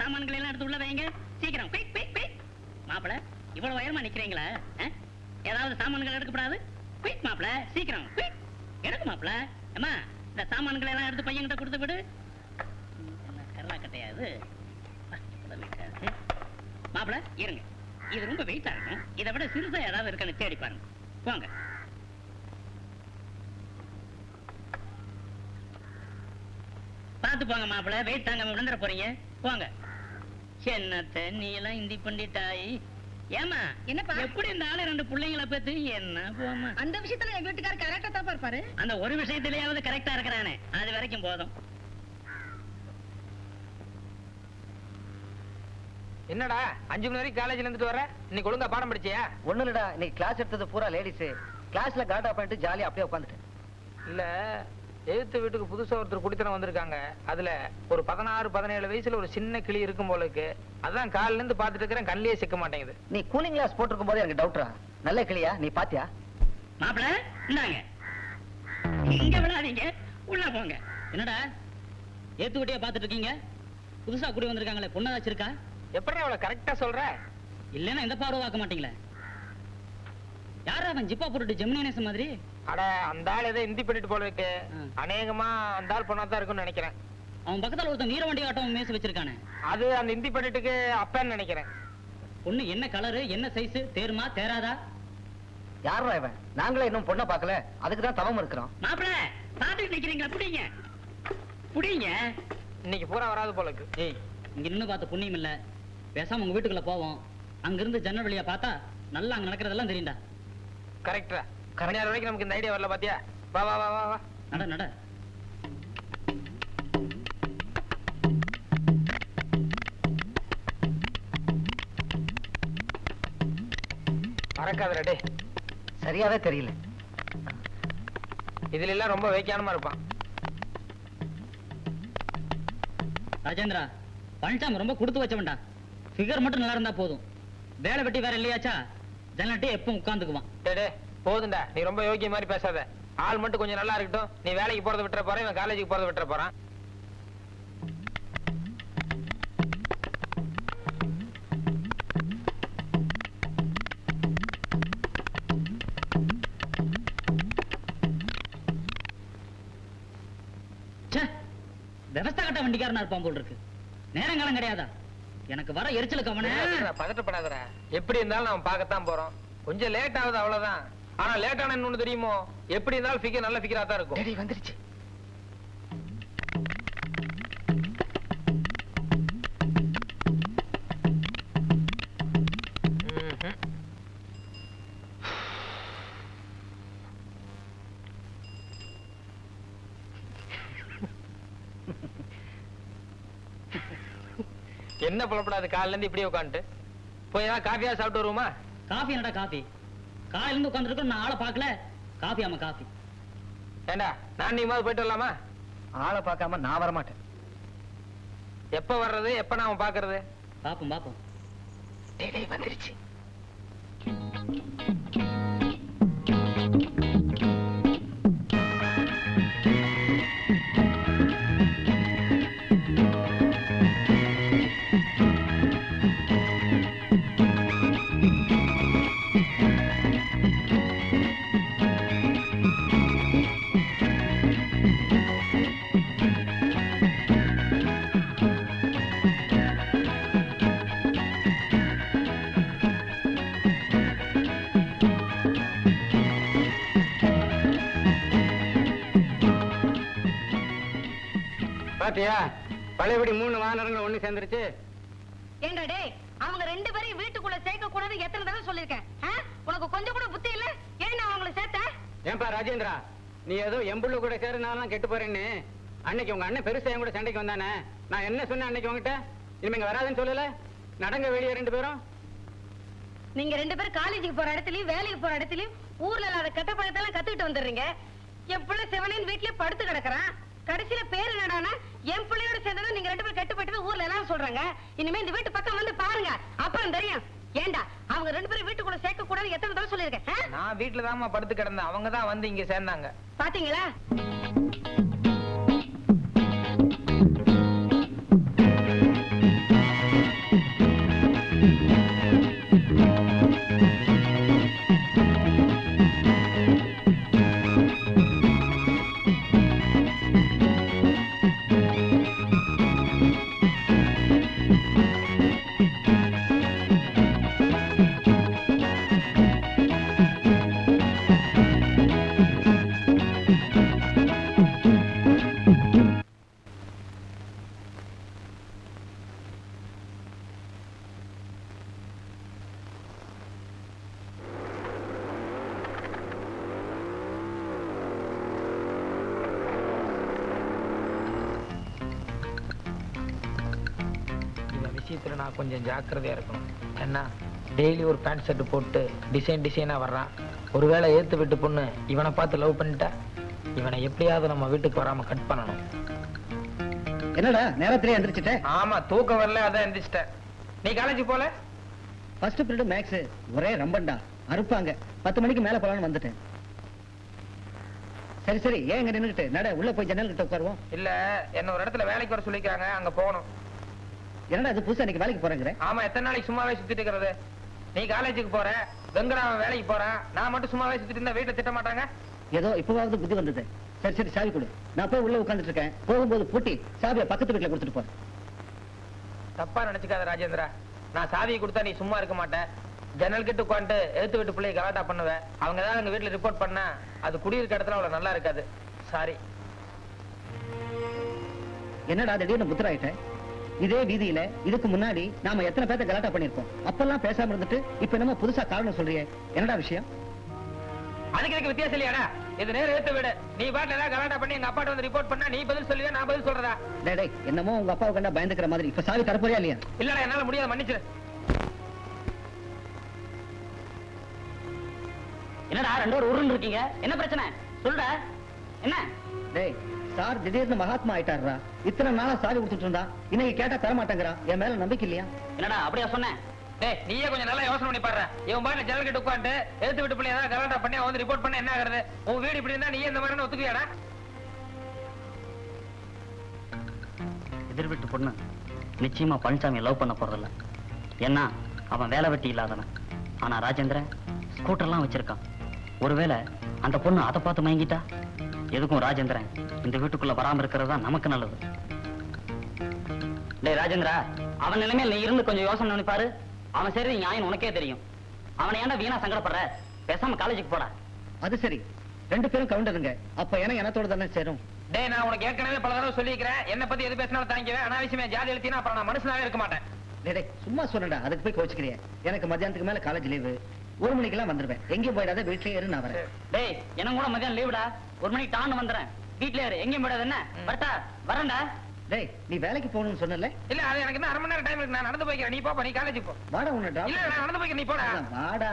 சாமான்களை எல்லாம் எடுத்து உள்ள வைங்க. சீக்கிரம். குயிக் குயிக் குயிக் மாப்பிள இவ்வளவு உயரமா நிக்கிறீங்களா ஏதாவது சாமான்கள் எடுக்கப்படாது? குயிக் மாப்பிள சீக்கிரம். குயிக் எடுக்கு மாப்பிள. அம்மா இந்த சாமான்களை எல்லாம் எடுத்து பையன்கிட்ட கொடுத்து விடு. கரலா கட்டையாது மாப்பிள இருங்க. இது ரொம்ப வெயிட்டா இருக்கும். இதை விட சிறுசா ஏதாவது இருக்கான்னு தேடி பாருங்க. போங்க. பார்த்து போங்க மாப்பிள. வெயிட் தாங்க விழுந்துட போறீங்க. போங்க. என்னத்த நீ எல்லாம் இந்தி பண்ணிட்டாய் ஏமா என்னப்பா? எப்படி இந்த ஆளு ரெண்டு பிள்ளைங்கள பத்தி? என்ன போமா அந்த விஷயத்துல எங்க வீட்டுக்காரர் கரெக்டா தான் இருப்பாரு. அந்த ஒரு விஷயத்திலேயாவது கரெக்டா இருக்கிறானே. அது வரைக்கும் போதும். என்னடா அஞ்சு மணி வரைக்கும் காலேஜ்ல இருந்துட்டு வர இன்னைக்கு ஒழுங்கா பாடம் படிச்சியா? ஒண்ணு இல்லடா இன்னைக்கு கிளாஸ் எடுத்தது பூரா லேடிஸ் கிளாஸ்ல காட்டா பண்ணிட்டு ஜாலியா அப்படியே உட்காந்துட்டேன். இல்ல எழுத்து வீட்டுக்கு புதுசா ஒருத்தர் குடித்தனம் வந்திருக்காங்க. அதுல ஒரு பதினாறு பதினேழு வயசுல ஒரு சின்ன கிளி இருக்கும் போல இருக்கு அதான் காலையில இருந்து பாத்துட்டு இருக்கிறேன் கண்ணிலே சிக்க மாட்டேங்குது. நீ கூலிங் கிளாஸ் போட்டிருக்கும் போது எனக்கு டவுட்ரா நல்ல கிளியா? நீ பாத்தியா? மாப்பிள இந்தாங்க. இங்க விடாதீங்க உள்ள போங்க. என்னடா? ஏத்துக்கிட்டே பாத்துட்டு இருக்கீங்க? புதுசா குடி வந்திருக்காங்களே பொண்ணாச்சும் இருக்கா? எப்படி அவளை கரெக்டா சொல்ற? இல்லைன்னா எந்த பார்வை பார்க்க மாட்டீங்களே? யாரா அவன் ஜிப்பா போட்டுட்டு ஜெமினி கணேசன் மாதிரி? அட அந்த ஆள் ஏதோ இந்தி பண்ணிட்டு போல இருக்கு. அநேகமா அந்த ஆள் பொண்ணா தான் இருக்கும்னு நினைக்கிறேன். அவன் பக்கத்துல ஒருத்தன் வீர வண்டி ஆட்டம் வச்சிருக்கானே. அது அந்த இந்தி பண்ணிட்டுக்கு அப்பன்னு நினைக்கிறேன். பொண்ணு என்ன கலரு என்ன சைஸ் தேருமா தேராதா? யாரா இவன்? நாங்களே இன்னும் பொண்ணை பார்க்கல. அதுக்கு தான் தவம் இருக்கிறோம். மாப்பிள பாத்துட்டு நிக்கிறீங்களா? புடிங்க. புடிங்க. இன்னைக்கு பூரா வராது போல இருக்கு. ஏய் இங்க நின்னு பார்த்த புண்ணியம் இல்ல. பேசாம உங்க வீட்டுக்குள்ள போவோம். அங்க இருந்து ஜன்னல் வழியா பார்த்தா நல்லா அங்க நடக்கிறதெல்லாம் தெரியும்டா. கரெக்டா கரைஞர் வரைக்கும் நமக்கு இந்த ஐடியா வரல பாத்தியா? வா வா வா வா வா. நட நட. மறக்காதடா டே சரியாவே தெரியல. இதுல எல்லாம் ரொம்ப வேக்கியானமா இருப்பான். ராஜேந்திரா பழனிசாமி ரொம்ப கொடுத்து வச்சவன்டா. ஃபிகர் மட்டும் நல்லா இருந்தா போதும். வேலை வெட்டி வேற இல்லையாச்சா? ஜன்னட்டே எப்பவும் உட்காந்துக்குவான் டே டே போதும்டா. நீ ரொம்ப யோகிய மாதிரி பேசாத. ஆள் மட்டும் கொஞ்சம் நல்லா இருக்கட்டும். நீ வேலைக்கு போறத விட்டுற போறேன் இவன் காலேஜுக்கு போறத விட்டுற போறான். விவசாய கட்ட வண்டிக்காரனா இருப்பான் போல் இருக்கு. நேரங்காலம் கிடையாதா? எனக்கு வர எரிச்சலுக்கு அவனே. பதட்டப்படாதடா. எப்படி இருந்தாலும் நம்ம பார்க்கத்தான் போறோம் கொஞ்சம் லேட் ஆகுது அவ்வளவுதான். ஆனா லேட் ஆன இன்னொன்னு தெரியுமோ? எப்படி இருந்தாலும் ஃபிகர் நல்ல ஃபிகரா தான் இருக்கும். டேடி வந்துருச்சு. என்ன புலப்படாது காலையில இருந்து இப்படியே உட்காந்துட்டு. போய் ஏதாவது காஃபியா சாப்பிட்டு வருவோமா? காஃபி என்னடா காஃபி? காலையில இருந்து உட்காந்துருக்கோம் நான் ஆளை பார்க்கல. காஃபி ஆமா காஃபி. ஏண்டா நான் நீ மாதிரி போயிட்டு வரலாமா? ஆளை பார்க்காம நான் வரமாட்டேன். எப்ப வர்றது எப்ப நாம பாக்குறது பாப்போம் பாப்போம். வந்துருச்சு. பாத்தியா? பழையபடி மூணு வானரங்கள் ஒண்ணு சேர்ந்துருச்சு. ஏண்டா டேய் அவங்க ரெண்டு பேரையும் வீட்டுக்குள்ள சேர்க்க கூடாது எத்தனை தடவை சொல்லிருக்கேன்? உனக்கு கொஞ்சம் கூட புத்தி இல்ல? ஏன் அவங்கள சேர்த்த? ஏன்பா ராஜேந்திரா நீ ஏதோ எம்புள்ள கூட சேருனாலும் கெட்டு போறேன்னு. அன்னைக்கு உங்க அண்ணன் பெருசா என் கூட சண்டைக்கு வந்தானே. நான் என்ன சொன்னேன் அன்னைக்கு உங்ககிட்ட இனிமே இங்க வராதுன்னு சொல்லல? நடங்க வெளியே ரெண்டு பேரும். நீங்க ரெண்டு பேரும் காலேஜுக்கு போற இடத்துலயும் வேலைக்கு போற இடத்துலயும் ஊர்ல இல்லாத கெட்ட பழத்தெல்லாம் கத்துக்கிட்டு வந்துடுறீங்க. என் பிள்ளை செவனின் வீட்லயே படுத்து கிடக்குறான். கடைசியில பேரு என் பிள்ளையோட சேர்ந்ததும் நீங்க ரெண்டு பேரும் கெட்டுப்பட்டு ஊர்ல எல்லாரும் சொல்றாங்க. இனிமே இந்த வீட்டு பக்கம் வந்து பாருங்க. அப்புறம் தெரியும். ஏண்டா அவங்க ரெண்டு பேரும் வீட்டுக்குள்ள சேர்க்க கூடாது எத்தனை தடவை சொல்லிருக்கேன்? நான் வீட்டுல படுத்து கிடந்தேன். அவங்க தான் வந்து இங்க சேர்ந்தாங்க. பாத்தீங்களா? கொஞ்சம் ஜாக்கிரதையா இருக்கணும். என்ன டெய்லி ஒரு பேண்ட் ஷர்ட் போட்டு டிசைன் டிசைனா வர்றான். ஒருவேளை ஏத்து விட்டு பொண்ணு இவனை பார்த்து லவ் பண்ணிட்டா இவனை எப்படியாவது நம்ம வீட்டுக்கு வராம கட் பண்ணணும். என்னடா நேரத்திலே எந்திரிச்சிட்ட? ஆமா தூக்கம் வரல அதான் எந்திரிச்சிட்டேன் நீ காலேஜ் போல? ஃபர்ஸ்ட் பீரியட் மேக்ஸ் ஒரே ரம்பண்டா அறுப்பாங்க. பத்து மணிக்கு மேல போலான்னு வந்துட்டேன். சரி சரி ஏன் இங்க நின்னுட்டு நட உள்ள போய் ஜன்னல் கிட்ட உட்காருவோம். இல்ல என்ன ஒரு இடத்துல வேலைக்கு வர சொல்லிக்கிறாங்க அங்க போகணும். என்னடா அது புதுசா இன்னைக்கு வேலைக்கு போறேங்கிற? ஆமா எத்தனை நாளைக்கு சும்மாவே சுத்திட்டு இருக்கிறது? நீ காலேஜுக்கு போற வெங்கடாவன் வேலைக்கு போறான் நான் மட்டும் சும்மாவே சுத்திட்டு இருந்தா வீட்டுல திட்ட மாட்டாங்க? ஏதோ இப்பவாவது புத்தி வந்தது. சரி சரி சாவி கொடு. நான் போய் உள்ள உட்கார்ந்துட்டு இருக்கேன். போகும்போது பூட்டி சாவியை பக்கத்து வீட்டுல கொடுத்துட்டு போறேன் தப்பா நினைச்சுக்காத ராஜேந்திரா. நான் சாவியை கொடுத்தா நீ சும்மா இருக்க மாட்டேன் ஜன்னல் கிட்ட உட்காந்து எடுத்து விட்டு பிள்ளைய கலாட்டா பண்ணுவேன் அவங்க ஏதாவது எங்க வீட்டுல ரிப்போர்ட் பண்ணா அது குடியிருக்க இடத்துல அவ்வளவு நல்லா இருக்காது. சாரி என்னடா திடீர்னு புத்தராயிட்ட இதே வீதியில இதுக்கு முன்னாடி நாம எத்தனை பேர்த்த கலாட்டா பண்ணிருக்கோம் அப்பெல்லாம் பேசாம இருந்துட்டு இப்ப என்னமோ புதுசா காரணம் சொல்றியே. என்னடா விஷயம்? அதுக்கு எனக்கு வித்தியாசம் இல்லையாடா? இது நேரம் எடுத்து விடு. நீ பாட்டுல ஏதாவது கலாட்டா பண்ணி எங்க அப்பாட்ட வந்து ரிப்போர்ட் பண்ணா நீ பதில் சொல்லுவியா நான் பதில் சொல்றதா? டேய் டேய் என்னமோ உங்க அப்பாவை கண்டா பயந்துக்கிற மாதிரி. இப்ப சாவி தரப்போறியா இல்லையா? இல்லடா என்னால முடியாது மன்னிச்சிரு. என்னடா ரெண்டு பேரும் உருண்டு இருக்கீங்க? என்ன பிரச்சனை? சொல்லுடா. என்ன? டேய் சார் திடீர்னு மகாத்மா ஆயிட்டாருடா. இத்தனை நாளா சாவி கொடுத்துட்டு இருந்தா இன்னைக்கு கேட்டா தர மாட்டேங்கிறான் என் மேல நம்பிக்கை இல்லையா? என்னடா அப்படியா சொன்னேன்? டேய் நீயே கொஞ்சம் நல்லா யோசனை பண்ணி பாரு இவன் பாட்டு ஜன்னல் கிட்ட உட்காந்து எடுத்து விட்டு பிள்ளை ஏதாவது கலாட்டா பண்ணி அவன் வந்து ரிப்போர்ட் பண்ண என்ன ஆகுறது? உன் வீடு இப்படி இருந்தா நீ இந்த மாதிரி ஒத்துக்குவியாடா? எதிர் வீட்டு பொண்ணு நிச்சயமா பழனிசாமி லவ் பண்ண போறதில்ல. ஏன்னா அவன் வேலை வெட்டி இல்லாதவன். ஆனா ராஜேந்திரன் ஸ்கூட்டர்லாம் வச்சிருக்கான். ஒருவேளை அந்த பொண்ணு அதை பார்த்து மயங்கிட்டா? எதுக்கும் ராஜேந்திரன் இந்த வீட்டுக்குள்ள வராம இருக்கிறது தான் நமக்கு நல்லது. டேய் ராஜேந்திரா அவன் நிலைமையில நீ இருந்து கொஞ்சம் யோசனை பண்ணி பாரு. அவன் சரி நியாயம் உனக்கே தெரியும். அவனை ஏன்டா வீணா சங்கடப்படுற? பேசாம காலேஜுக்கு போடா. அது சரி. ரெண்டு பேரும் கவுண்டருங்க அப்ப எனக்கு எனத்தோட தானே சேரும். டேய் நான் உனக்கு ஏற்கனவே பல தடவை சொல்லிக்கிறேன் என்ன பத்தி எது பேசினாலும் தாங்கிக்குவேன். அனாவசியமா ஜாதி எழுத்தினா அப்புறம் நான் மனுஷனாவே இருக்க மாட்டேன். டேய், டேய் சும்மா சொன்னடா. அதுக்கு போய் கோச்சுக்கிறிய எனக்கு மத்தியானத்துக்கு மேல காலேஜ் லீவு ஒரு மணிக்கெல்லாம் வந்துருவேன். எங்கேயும் போயிடாத வீட்லயே இரு நான் வரேன். டேய் எனக்கு கூட மதியம் லீவுடா ஒரு மணிக்கு டான்னு வந்துறேன் வீட்லயே இரு எங்கேயும் போயிடாத என்ன? வரட்டா வரேன்டா. டேய் நீ வேலைக்கு போகணும்னு சொன்னல இல்ல அது எனக்கு இன்னும் அரை மணி நேரம் டைம் இருக்கு. நான் நடந்து போய்க்கிறேன். நீ போப்பா நீ காலேஜ் போ. வாடா உன்னை drop இல்ல நான் நடந்து போய்க்கிறேன். நீ போடா. வாடா.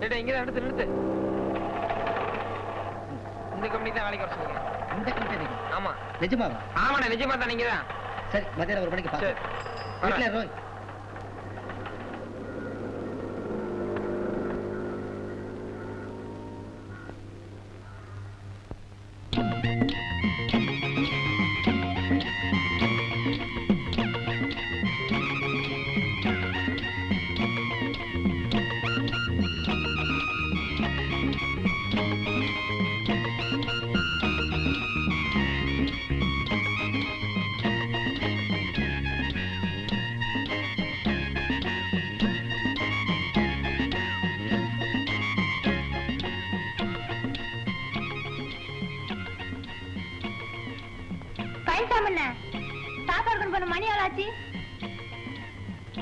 டேய், இங்கதான் எடுத்து நிறுத்து. இந்த கம்பெனி தான் வேலைக்கு வர சொல்லுங்க. கம்பெனி ஆமா. நிஜமாவா? ஆமாண்ணே நிஜமா தான் நீங்க தான் சரி மத்தியானம் ஒரு மணிக்கு வீட்ல இரு, ரோய்.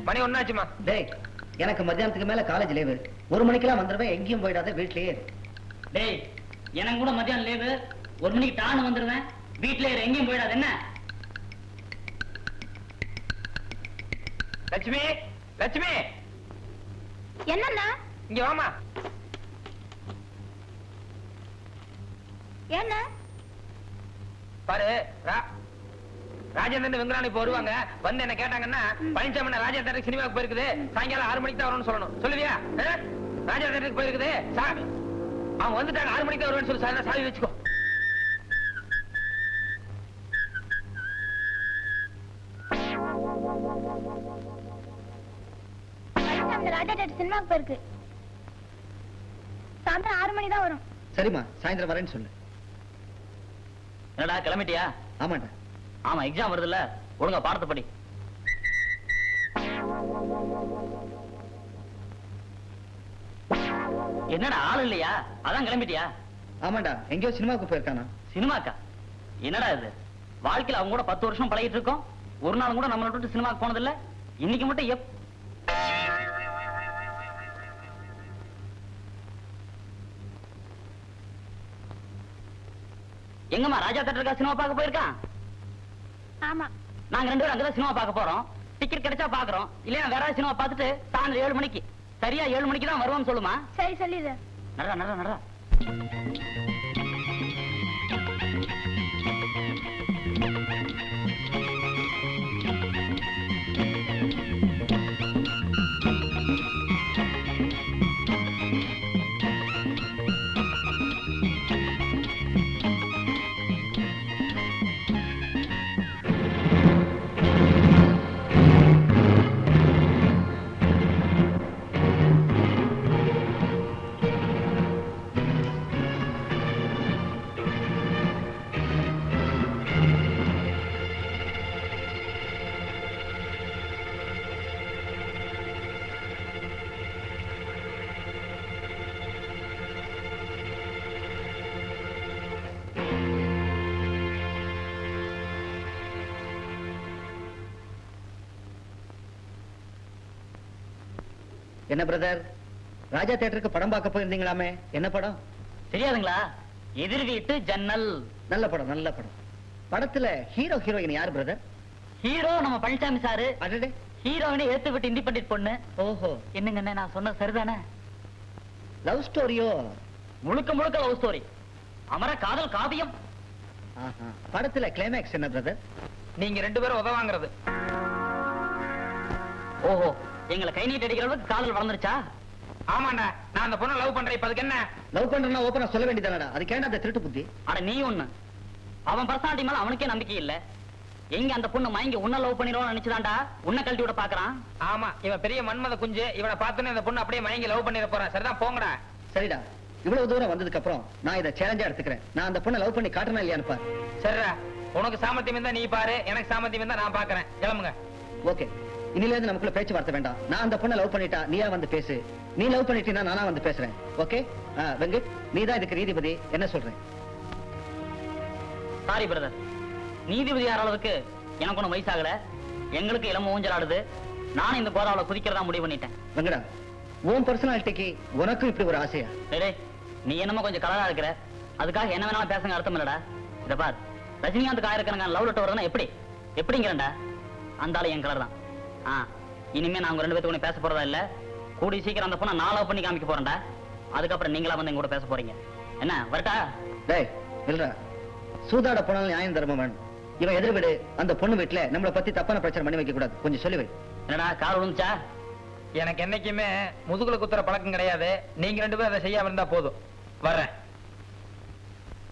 மணி ஒன்னாச்சுமா? டேய் எனக்கு மத்தியானத்துக்கு மேல காலேஜ் லீவு ஒரு மணிக்கெல்லாம் வந்துருவேன் எங்கேயும் போயிடாத வீட்லயே. டேய் எனக்கு கூட மத்தியானம் லீவு ஒரு மணிக்கு டான்னு வந்துருவேன் வீட்லயே எங்கேயும் போயிடாத என்ன? லட்சுமி லட்சுமி! என்னண்ணா இங்க வாமா என்ன? பாரு ராஜேந்திரன் வெங்கடானி இப்ப வருவாங்க. வந்து என்ன கேட்டாங்கன்னா பழனிசாமி ராஜேந்திரன் சினிமாவுக்கு போயிருக்குது. சாயங்காலம் ஆறு மணிக்கு தான் வரணும்னு சொல்லணும். சொல்லுவியா? ராஜேந்திரனுக்கு போயிருக்குது. சா- அவங்க வந்துட்டாங்க ஆறு மணிக்கு தான் வருவேன்னு சொல்லி சாவி வச்சுக்கோ. சினிமாக்கு போயிருக்கு. சாயந்தரம் ஆறு மணி தான் வரும். சரிம்மா. சாயந்தரம் வரேன்னு சொல்லு. என்னடா கிளம்பிட்டியா? ஆமாண்டா. ஆமா எக்ஸாம் வருதுல்ல. ஒழுங்கா பாடத்தை படி. என்னடா ஆள் இல்லையா? அதான் கிளம்பிட்டியா? ஆமாண்டா எங்கேயோ சினிமாவுக்கு போயிருக்கானா? சினிமாக்கா? என்னடா இது? வாழ்க்கையில அவங்க கூட பத்து வருஷம் பழகிட்டு இருக்கோம். ஒரு நாள் கூட நம்மளை விட்டு சினிமாக்கு போனதில்ல. இன்னைக்கு மட்டும் எப் எங்கம்மா ராஜா தேட்டருக்கா சினிமா பார்க்க போயிருக்கான்? ஆமா. நாங்க ரெண்டு பேரும் அங்கதான் சினிமா பார்க்க போறோம். டிக்கெட் கிடைச்சா பாக்குறோம் இல்லையா வேற சினிமா பார்த்துட்டு சாயந்தரம் ஏழு மணிக்கு. சரியா ஏழு மணிக்கு தான் வருவோம்னு சொல்லுமா? சரி சொல்லிடு. நடரா நடரா நடரா என்ன பிரதர் ராஜா தேட்டருக்கு படம் பார்க்க போயிருந்தீங்களாமே? என்ன படம்? தெரியாதுங்களா? எதிர் வீட்டு ஜன்னல். நல்ல படம் நல்ல படம். படத்துல ஹீரோ ஹீரோயின் யார் பிரதர் ஹீரோ நம்ம பழனிசாமி சாரு. அடடே. ஹீரோயினை ஏத்து விட்டு இண்டிபெண்டன்ட் பொண்ணு. ஓஹோ. என்னங்கண்ணே நான் சொன்னது சரிதானே? லவ் ஸ்டோரியோ முழுக்க முழுக்க லவ் ஸ்டோரி அமர காதல் காவியம். படத்துல கிளைமேக்ஸ் என்ன பிரதர் நீங்க ரெண்டு பேரும் உதவாங்கிறது ஓஹோ. எங்களை கை நீட்டி அடிக்கிற அளவுக்கு காதல் வளர்ந்துருச்சா? ஆமாண்டா நான் அந்த பொண்ணை லவ் பண்றேன். இப்ப அதுக்கு என்ன? லவ் பண்றேன்னா ஓப்பனா சொல்ல வேண்டியதானடா அது கேண்டா அந்த திருட்டு புத்தி? அட நீ ஒண்ணு. அவன் பர்சனாலிட்டி மேல அவனுக்கே நம்பிக்கை இல்ல. எங்க அந்த பொண்ணு மயங்கி உன்ன லவ் பண்ணிடுவோம்னு நினைச்சுதான்டா? உன்னை கழட்டி விட பாக்குறான்? ஆமா இவன் பெரிய மன்மத குஞ்சு. இவனை பார்த்தோன்னே இந்த பொண்ணு அப்படியே மயங்கி லவ் பண்ணிட போறான் சரிதான் போங்கடா. சரிடா. இவ்வளவு தூரம் வந்ததுக்கு அப்புறம் நான் இதை சேலஞ்சா எடுத்துக்கிறேன். நான் அந்த பொண்ணை லவ் பண்ணி காட்டணும் இல்லையான்னு பாரு. சரிடா. உனக்கு சாமர்த்தியம் இருந்தா நீ பாரு. எனக்கு சாமர்த்தியம் இருந்தா நான் பாக்குறேன். கிளம்புங்க. ஓகே இனில இருந்து நமக்குள்ள பேச்சுவார்த்தை வேண்டாம். நான் அந்த பொண்ணை லவ் பண்ணிட்டா நீயா வந்து பேசு. நீ லவ் பண்ணிட்டீனா நானா வந்து பேசுறேன். ஓகே வெங்கட் நீ தான் இதுக்கு நீதிபதி. என்ன சொல்றேன்? சாரி பிரதர் நீதிபதி ஆற அளவுக்கு? எனக்கு ஒண்ணும் வயசாகல எங்களுக்கு இளம ஊஞ்சல் ஆடுது நானும் இந்த கோதாவில குதிக்கிறதா முடிவு பண்ணிட்டேன். வெங்கடா உன் பர்சனாலிட்டிக்கு உனக்கும் இப்படி ஒரு ஆசையா? நீ என்னமோ கொஞ்சம் கலரா இருக்கிற. அதுக்காக என்ன வேணாலும் பேசுங்க அர்த்தம் இல்லடா. இத பார். ரஜினிகாந்த் ஆயிரக்கணக்கான லவ் லெட்டர் வருதுன்னா எப்படி? எப்படிங்கிறண்டா அந்த ஆளு என் கலர் தான். இனிமே நான் உங்க ரெண்டு பேத்துக்கு பேச போறதா இல்ல. கூடி சீக்கிரம் அந்த பொண்ணை நான் லவ் பண்ணி காமிக்க போறேன்டா. அதுக்கப்புறம் நீங்களா வந்து எங்க கூட பேச போறீங்க. என்ன வரட்டா? டேய் இல்லடா சூதாட போனாலும் நியாயம் தர்மம் வேணும். இவன் எதிர் வீடு அந்த பொண்ணு வீட்டுல நம்மளை பத்தி தப்பான பிரச்சனை பண்ணி வைக்க கூடாது. கொஞ்சம் சொல்லி. வை என்னடா கால் விழுந்துச்சா? எனக்கு என்னைக்குமே முதுகுல குத்துற பழக்கம் கிடையாது. நீங்க ரெண்டு பேரும் அதை செய்யாம இருந்தா போதும். வர்றேன்.